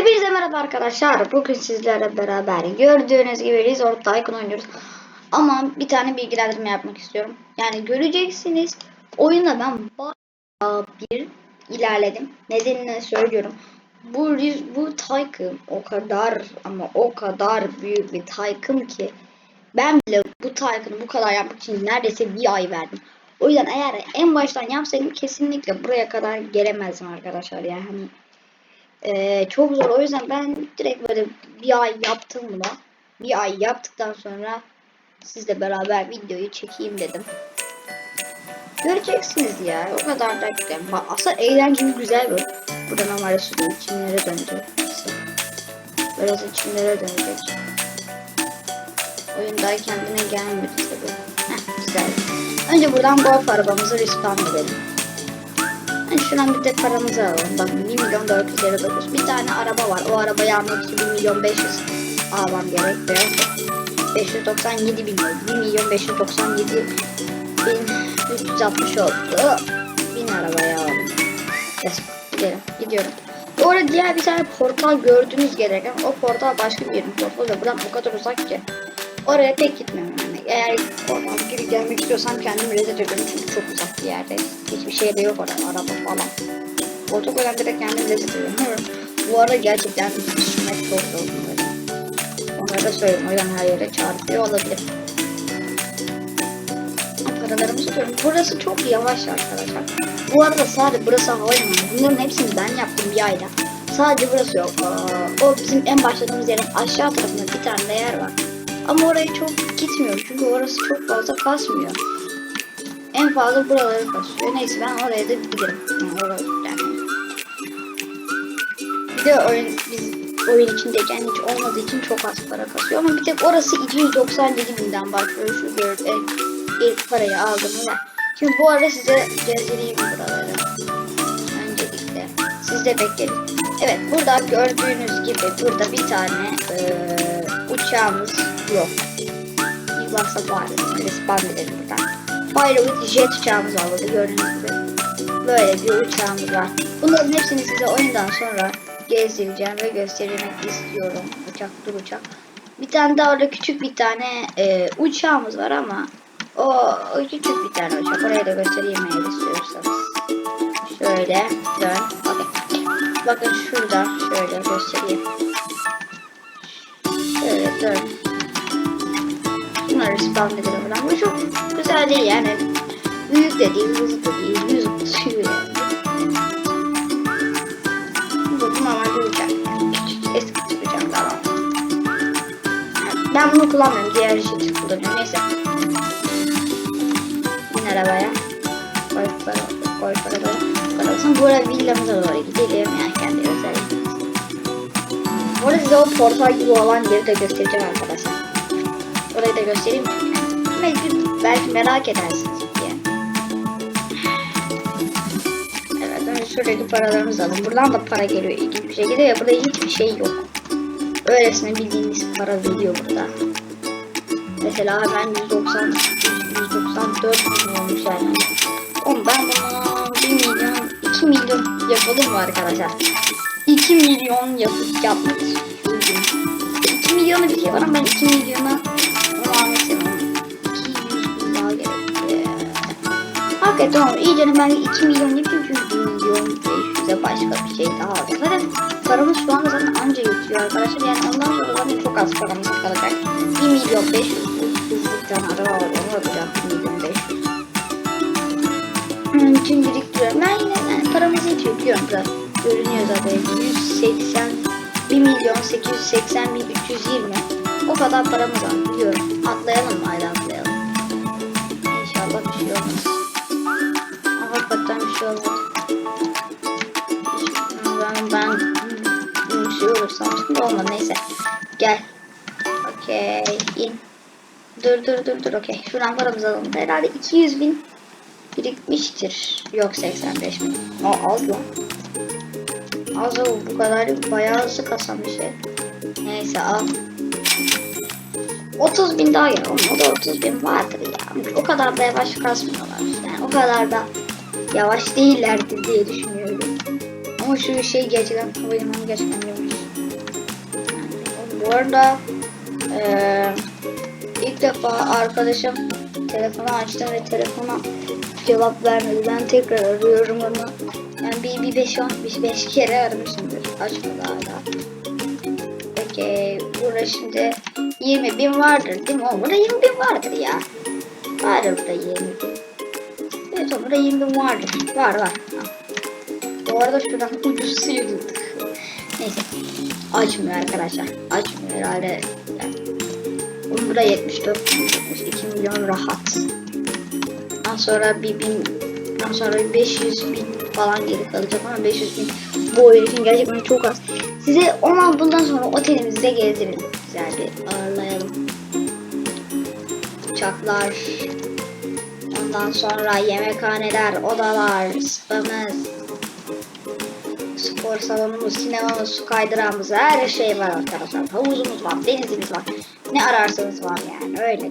Hepinize merhaba arkadaşlar. Bugün sizlerle beraber gördüğünüz gibi Resort Tycoon oynuyoruz. Ama bir tane bilgilendirme yapmak istiyorum. Yani göreceksiniz oyunda ben bayağı bir ilerledim. Nedenini söylüyorum. Bu bu Tycoon o kadar ama o kadar büyük bir Tycoon ki ben bile bu Tycoon'u bu kadar yapmak için neredeyse bir ay verdim. O yüzden eğer en baştan yapsaydım kesinlikle buraya kadar gelemezdim arkadaşlar. Yani ee, çok zor. O yüzden ben direkt böyle bir ay yaptım buna. Bir ay yaptıktan sonra sizle beraber videoyu çekeyim dedim. Göreceksiniz ya. O kadar da güzel. Aslında eğlenceli güzel bir. Burada normalde sürüyor. Çimlere döndü. Biraz çimlere dönecek. Oyun daha kendine gelmedi tabii. Heh, güzel. Önce buradan golf arabamızı respawn edelim. Yani şuradan bir de paramızı alalım. Bak 1 milyon 459. Bir tane araba var. O arabayı almak için 1 milyon 500 almam gerek. Ve 597 bin oldu. 1 milyon 597 bin 360 oldu. 1000 arabaya alalım. Yes, gidelim. Gidiyorum. Bu arada diğer bir tane portal gördüğünüz gereken o portal başka bir yerin portalı da buradan o kadar uzak ki. Oraya pek gitmem yani. Eğer oradan geri gelmek istiyorsam kendimi reset ediyorum çünkü çok uzak bir yerde. Hiçbir şey de yok orada araba falan. Otokoydan direkt kendimi reset ediyorum. Bu arada gerçekten çok zor bunları. Onları da söyleyeyim. O yüzden her yere çarpıyor olabilir. Paralarımı tutuyorum. Burası çok yavaş arkadaşlar. Bu arada sadece burası havalimanı. Bunların hepsini ben yaptım bir ayda. Sadece burası yok. Aa, O bizim en başladığımız yerin aşağı tarafında bir tane yer var. Ama oraya çok gitmiyor çünkü orası çok fazla kasmıyor. En fazla buraları kasıyor. Neyse ben oraya da giderim. Yani oraya yani. Bir de oyun biz oyun içindeyken hiç olmadığı için çok az para kasıyor ama bir tek orası 297 binden başlıyor. Şu gör e, ilk parayı aldım da. Şimdi bu arada size gezdireyim buraları. Öncelikle. Siz de bekleyin. Evet burada gördüğünüz gibi burada bir tane eee, uçağımız yok. Bir varsa var. Respawn edelim buradan. Pilot jet uçağımız burada gördüğünüz gibi. Böyle bir uçağımız var. Bunların hepsini size oyundan sonra gezdireceğim ve göstermek istiyorum. Uçak dur uçak. Bir tane daha orada küçük bir tane e, uçağımız var ama o, o küçük bir tane uçak. Oraya da göstereyim eğer istiyorsanız. Şöyle dön. Okey. Bakın şurada şöyle göstereyim. Şöyle dön. Spawn edelim falan. Bu çok güzel değil yani. Büyük de değil, hızlı da değil. Yüz tutuyor yani. Bu uçak. Küçük, eski tip uçak daha. Ben bunu kullanmıyorum. Diğer işi kullanıyorum. Neyse. Bin arabaya. Koy para, koy para, parasın. Bu arada villamıza doğru gidelim. Yani kendi özelliğimiz. Bu arada size o portal gibi olan yeri de göstereceğim arkadaşlar. Orayı da göstereyim. Belki, belki merak edersiniz diye. Evet, önce şuradaki paralarımızı alın. Buradan da para geliyor ilginç bir şekilde ve burada hiçbir şey yok. Öylesine bildiğiniz para veriyor burada. Mesela ben 190 194 milyon olmuş yani. Ben bunu 1 milyon 2 milyon yapalım mı arkadaşlar? 2 milyon yapıp yapmak istiyorum. 2 milyonu bir şey ben 2 milyona Hakikaten tamam iyice ben 2 milyon yapayım çünkü 1 milyon 500'e başka bir şey daha alacağım. Zaten paramız şu anda zaten anca yetiyor arkadaşlar. Yani ondan sonra zaten çok az paramız kalacak. 1 milyon 500 hızlı tane araba var onu yapacağım 1 milyon 500. Hmm, için biriktiriyorum. Ben yine yani paramız yetiyor biliyorum da. Görünüyor zaten 180 1 milyon 880 bin 320 o kadar paramız var biliyorum. Atlayalım mı? Ben, ben bir şey olursam şimdi olmadı neyse. Gel. Okey. in. Dur dur dur dur okey. Şuradan paramızı alalım. Herhalde 200 bin birikmiştir. Yok 85 bin. Aa az lan. Az o bu kadar bayağı hızlı kasan bir şey. Neyse al. 30 bin daha ya. Oğlum, o da 30 bin vardır ya. O kadar da yavaş kasmıyorlar. Yani o kadar da yavaş değillerdir diye düşünüyorum. Ama şu şey gerçekten havalimanı gerçekten yavaş. Bu arada eee ilk defa arkadaşım telefonu açtı ve telefona cevap vermedi. Ben tekrar arıyorum onu. Yani bir, bir beş, on, bir beş kere aramışımdır. Açmadı hala. Okey. Burada şimdi 20 bin vardır değil mi? Burada 20 bin vardır ya. Vardır burada 20 bin. 20 bin vardır. Var var. Bu arada şuradan ucuz sıyırdık. Neyse. Açmıyor arkadaşlar. Açmıyor herhalde. Yani. Bunun burada 74 72 milyon rahat. Ondan sonra bir bin ondan sonra bir 500 bin falan geri kalacak ama 500 bin bu oyun için gerçekten çok az. Size ona bundan sonra otelimizi de gezdirelim. Güzel bir ağırlayalım. Uçaklar. Ondan sonra yemekhaneler, odalar, spamız, spor salonumuz, sinemamız, su kaydırağımız, her şey var arkadaşlar. Havuzumuz var, denizimiz var. Ne ararsanız var yani öyle.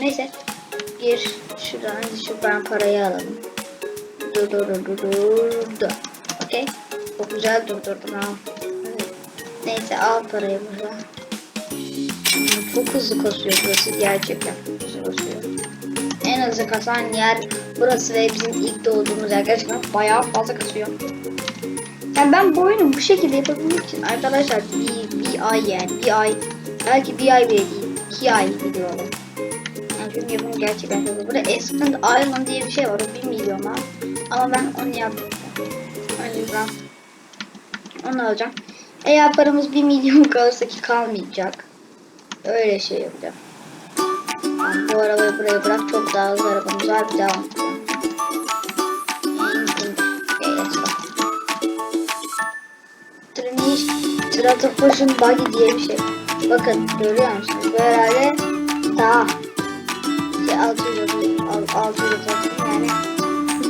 Neyse. Gir. Şuradan şuradan parayı alalım. Dur dur dur dur dur. Okey. Çok güzel durdurdum ha. Neyse al parayı burada. Çok hızlı kasıyor burası gerçekten. En hızlı kasan yer burası ve bizim ilk doğduğumuz yer gerçekten bayağı fazla kasıyor. Yani ben bu oyunu bu şekilde yapabilmek için arkadaşlar bir, bir ay yani bir ay belki bir ay bile değil iki ay biliyorum. Yani çünkü yapımı gerçekten çok. Burada Ascent Island diye bir şey var o 1 milyona ama ben onu yaptım. Yüzden onu alacağım. Eğer paramız 1 milyon kalırsa ki kalmayacak. Öyle şey yapacağım. Yani bu arabayı buraya bırak çok daha hızlı arabamız var bir devam Stratofusion Buggy diye bir şey. Bakın görüyor musunuz? Bu herhalde daha şey 600 600 yani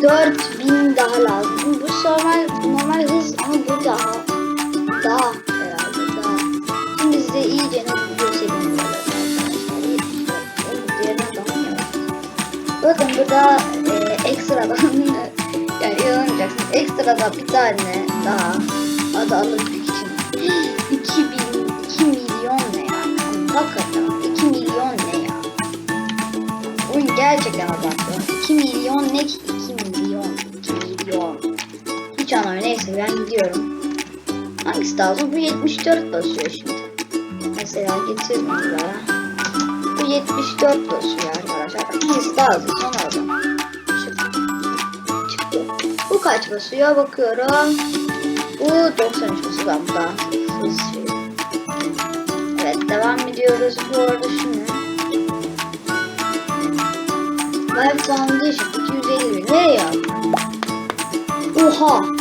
4000 daha lazım. Bu normal normal hız ama bu daha daha herhalde daha. Şimdi size iyice ne Bakın burada e, ekstradan yani inanamayacaksınız. Ekstradan bir tane daha adı alabilmek için 2000 2 milyon ne yani? Hakikaten 2 milyon ne ya? Oyun gerçekten abartıyor. 2 milyon ne ki? 2 milyon. 2 milyon. Hiç anlamıyor. Neyse ben gidiyorum. Hangisi uzun? Bu 74 basıyor şimdi. Mesela getirdim bunlara. Bu 74 basıyor arkadaşlar. Hangisi daha hızlı? Son alacağım. Çıktı. Bu kaç basıyor? Bakıyorum. Bu 93 basıyor. Şey. Evet devam ediyoruz. Bu arada şunu. Life Foundation 250 bin. Nereye ya? Oha.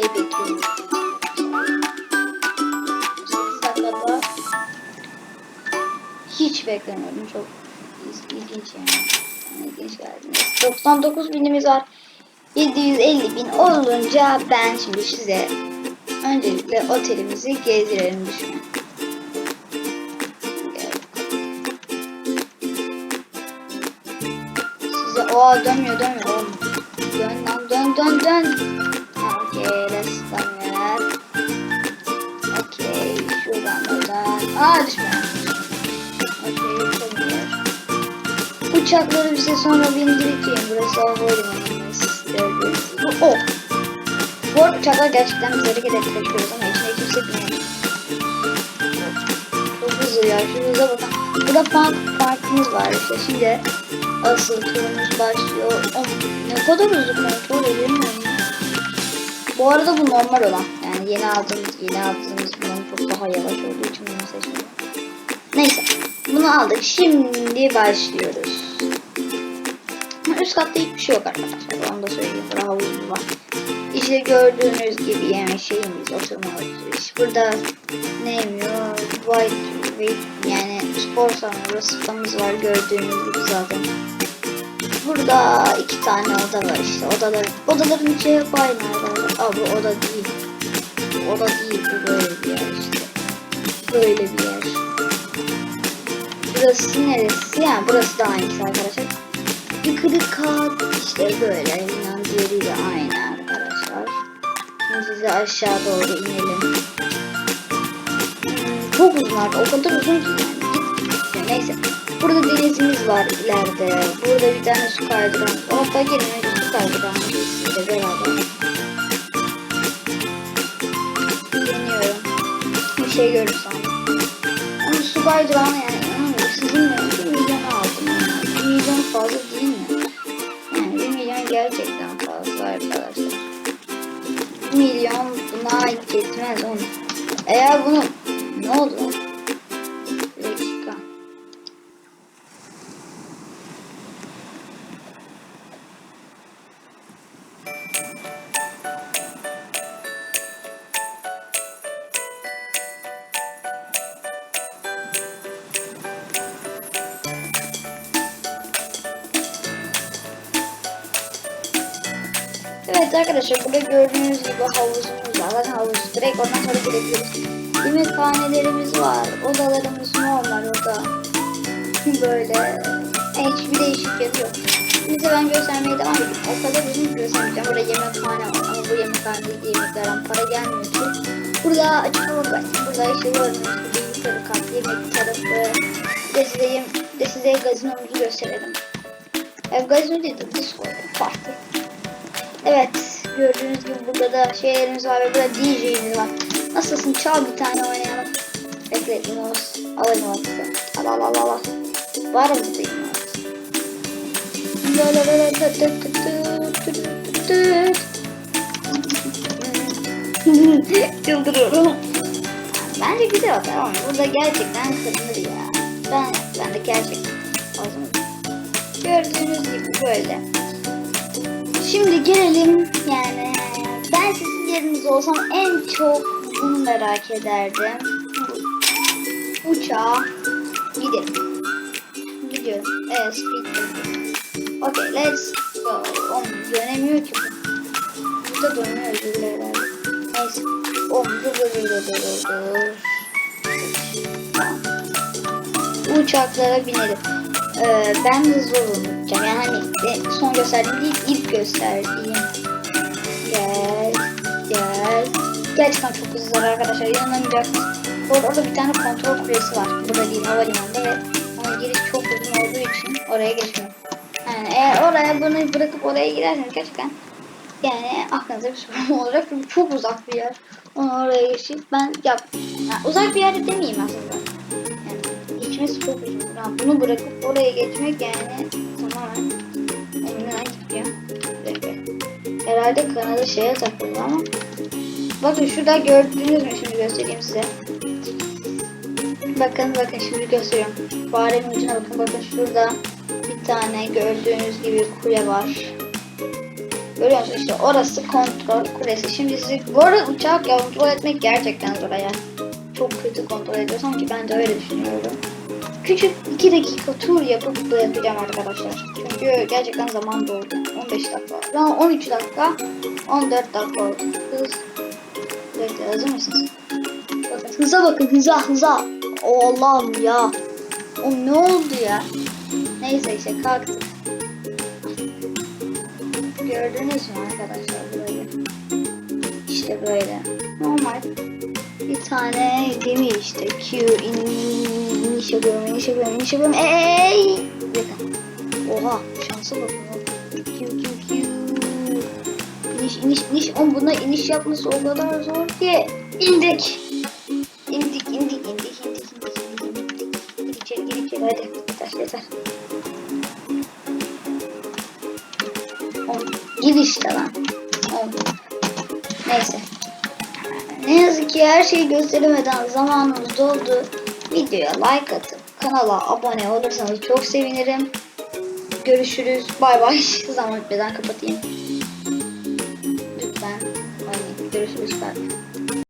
Şey beklemiyordum. 8 dakikada hiç beklemiyordum. Çok il- ilginç yani. ilginç geldi. 99 binimiz var. 750 bin olunca ben şimdi size öncelikle otelimizi gezdirelim düşünüyorum. Size o dönmüyor dönmüyor. Dön lan dön dön dön. Let's dönmeler. Okey şuradan buradan. Aa düşme. Okey dönmüyor. Uçakları bize sonra bindireceğim. Burası havalimanımız. Gördüğünüz. Oh. Bu arada uçaklar gerçekten biz hareket ettiriyoruz ama içine kimse binmiyor. Çok hızlı ya. Şu hıza bakın. Burada park, parkımız var işte. Şimdi asıl turumuz başlıyor. Oh, ne kadar hızlı kontrol edemiyorum. Bu arada bu normal olan. Yani yeni aldığımız, yeni aldığımız bunun çok daha yavaş olduğu için bunu seçmiyorum. Neyse. Bunu aldık. Şimdi başlıyoruz. Üst katta hiçbir şey yok arkadaşlar. Onu da söyleyeyim. Burada havuzumuz var. İşte gördüğünüz gibi yemek şeyimiz oturma oturuş. Burada neymiş o? White, white yani spor salonu sıfamız var gördüğünüz gibi zaten. Burada iki tane oda var işte. Odalar, odaların içi hep aynı herhalde. Aa bu oda değil. Bu Oda değil bu böyle bir yer işte. Böyle bir yer. Burası neresi? Yani burası da aynısı arkadaşlar. Yukarı kat işte böyle. Yanından diğeriyle aynı arkadaşlar. Şimdi size aşağı doğru inelim. Çok uzun. O kadar uzun ki yani. Neyse. Burada denizimiz var ileride. Burada bir tane su kaydıran. Gelin önce su kaydıran ile beraber. Deniyorum. Bir şey görürsem. Ama su kaydıran yani inanmıyorum. Sizinle bir milyon aldım. Bir milyon fazla değil mi? Yani bir milyon gerçekten fazla arkadaşlar. Bir milyon buna ait etmez onu. Eğer bunu ne oldu? Evet arkadaşlar burada gördüğünüz gibi havuzumuz var. Zaten havuz direkt ondan sonra girebiliriz. Yemekhanelerimiz var. Odalarımız normal oda. Böyle hiçbir değişiklik yok. Size ben göstermeye devam edeyim. O kadar uzun göstermeyeceğim. Burada yemekhane var ama bu yemekhanedeki yemeklerden para gelmiyor ki. Burada açık hava var. Burada işte gördüğünüz gibi yukarı kat yemek tarafı. Bir de size, de size gazinomuzu gösterelim. E, gazino değil de disco parti. Evet, gördüğünüz gibi burada da şeylerimiz var ve burada DJ'imiz var. Nasılsın? Çal bir tane oynayalım. Bekle, Limos. Alayım ortası. Al al al al. al. Var mı tı tı. Çıldırıyorum. Bence güzel tamam. Burada gerçekten kırılır ya. Ben, ben de gerçekten. Gördüğünüz gibi böyle. Şimdi gelelim yani ben sizin yerinizde olsam en çok bunu merak ederdim. Uçağa gidelim. Gidiyorum. Evet speed. Okay let's go. Oğlum dönemiyor ki bu. Burada dönüyor özür dilerim. Neyse. Oğlum dur dur dur dur dur dur. Tamam. Uçaklara binelim. Ee, ben hızlı olacağım. Yani hani son gösterdiğim değil, gösterdiğim. Gel, gel. Gerçekten çok hızlılar arkadaşlar. İnanamayacaksınız. Bu arada orada bir tane kontrol kulesi var. Burada değil, havalimanında ve ona giriş çok uzun olduğu için oraya geçmiyor. Yani eğer oraya bunu bırakıp oraya girerseniz gerçekten yani aklınıza bir sorun olacak çünkü çok uzak bir yer. Onu oraya geçip ben yap. Yani uzak bir yerde demeyeyim aslında. Yani geçmesi çok uzun. Yani bunu bırakıp oraya geçmek yani Herhalde kanalı şeye takıldı ama. Bakın şurada gördünüz mü şimdi göstereyim size. Bakın bakın şimdi gösteriyorum. Farenin ucuna bakın bakın şurada bir tane gördüğünüz gibi kule var. Görüyor musunuz işte orası kontrol kulesi. Şimdi sizi bu arada uçak kontrol etmek gerçekten zor ya. Çok kötü kontrol ediyorsam ki ben de öyle düşünüyorum. Küçük 2 dakika tur yapıp bırakacağım arkadaşlar. Çünkü gerçekten zaman doldu. 15 dakika. An 13 dakika. 14 dakika oldu. Hız. Bekle hazır mısınız? Bakın hıza bakın hıza hıza. Allah'ım ya. O ne oldu ya? Neyse işte kalktık. Gördünüz mü arkadaşlar burayı? İşte böyle. Normal. Bir tane gemi işte. Q in iniş yapıyorum, iniş yapıyorum, iniş yapıyorum. Ey! Oha şansa bakın. İniş iniş. Oğlum buna iniş yapması o kadar zor ki. İndik. İndik indik indik indik indik indik indik. Gir içeri gir içeri hadi. Yeter yeter. Oğlum, Gir işte lan. Oğlum. Neyse. Ne yazık ki her şeyi gösteremeden zamanımız doldu. Videoya like atıp kanala abone olursanız çok sevinirim. Görüşürüz. Bay bay. Zaman bitmeden kapatayım.